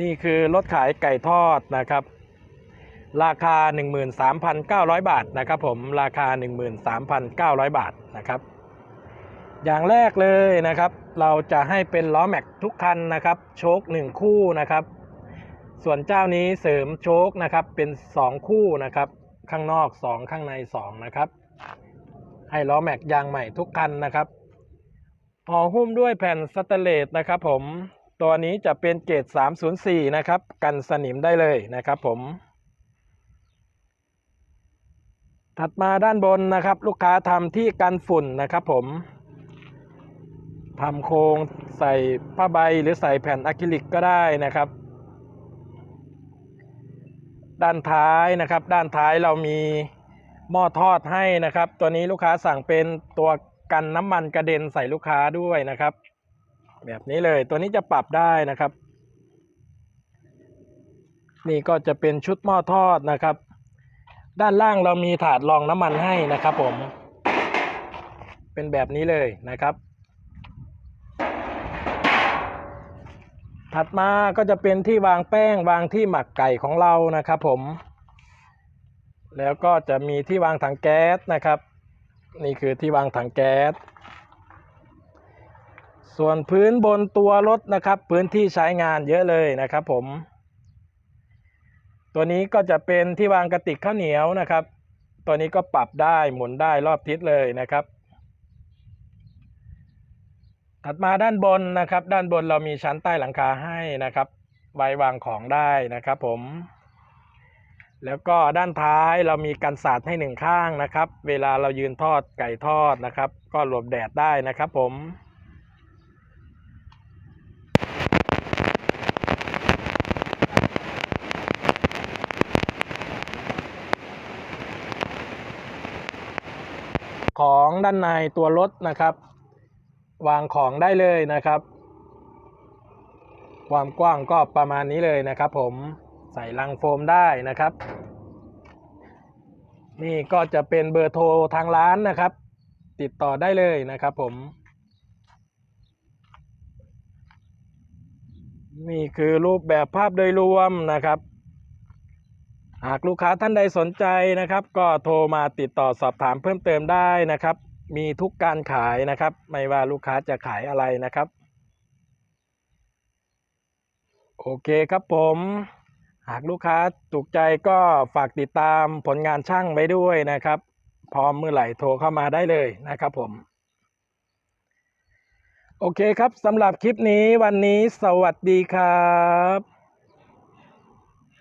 นี่คือรถขายไก่ทอดนะครับ ราคา 13,900 บาทนะครับผมราคา 13,900 บาทนะครับ อย่างแรกเลยนะครับ เราจะให้เป็นล้อแม็กทุกคันนะครับ โชค1คู่นะครับ ส่วนเจ้านี้เสริมโชคนะครับเป็น 2 คู่นะครับ ข้างนอก 2 ข้างใน 2 นะครับ ให้ล้อแม็กยางใหม่ทุกคันนะครับห่อหุ้มด้วยแผ่นสแตนเลสนะครับผม ตัวนี้จะเป็นเกรด304 นะครับ กันสนิมได้เลยนะครับผม ถัดมาด้านบนนะครับ ลูกค้าทำที่กันฝุ่นนะครับผมทำโครงใส่ผ้าใบหรือใส่แผ่นอะคริลิกก็ได้นะครับ ด้านท้ายนะครับ ด้านท้ายเรามีหม้อทอดให้นะครับ ตัวนี้ลูกค้าสั่งเป็นตัวกันน้ำมันกระเด็นใส่ลูกค้าด้วยนะครับ แบบนี้เลย ตัวนี้จะปรับได้นะครับ นี่ก็จะเป็นชุดหม้อทอดนะครับ ด้านล่างเรามีถาดรองน้ำมันให้นะครับผม เป็นแบบนี้เลยนะครับ ถัดมาก็จะเป็นที่วางแป้งวางที่หมักไก่ของเรานะครับผม แล้วก็จะมีที่วางถังแก๊สนะครับ นี่คือที่วางถังแก๊ส ส่วนพื้นบนตัวรถนะครับ พื้นที่ใช้งานเยอะเลยนะครับผม ตัวนี้ก็จะเป็นที่วางกระติกข้าวเหนียวนะครับ ตัวนี้ก็ปรับได้หมุนได้รอบทิศเลยนะครับ ถัดมาด้านบนนะครับ ด้านบนเรามีชั้นใต้หลังคาให้นะครับ ไว้วางของได้นะครับ ผม แล้วก็ด้านท้ายเรามีกันสาดให้หนึ่งข้างนะครับ เวลาเรายืนทอดไก่ทอดนะครับ ก็หลบแดดได้นะครับ ผม ของด้านในตัวรถนะครับ วางของได้เลยนะครับ ความกว้างก็ประมาณนี้เลยนะครับ ผมใส่ลังโฟมได้นะครับ นี่ก็จะเป็นเบอร์โทรทางร้านนะครับ ติดต่อได้เลยนะครับ ผมนี่คือรูปแบบภาพโดยรวมนะครับ หากลูกค้าท่านใดสนใจนะครับ ก็โทรมาติดต่อสอบถามเพิ่มเติมได้นะครับ มีทุกการขายนะครับ ไม่ว่าลูกค้าจะขายอะไรนะครับ โอเคครับผม หากลูกค้าถูกใจก็ฝากติดตามผลงานช่างไว้ด้วยนะครับ พร้อมเมื่อไหร่โทรเข้ามาได้เลยนะครับผมโอเคครับสำหรับคลิปนี้วันนี้สวัสดีครับ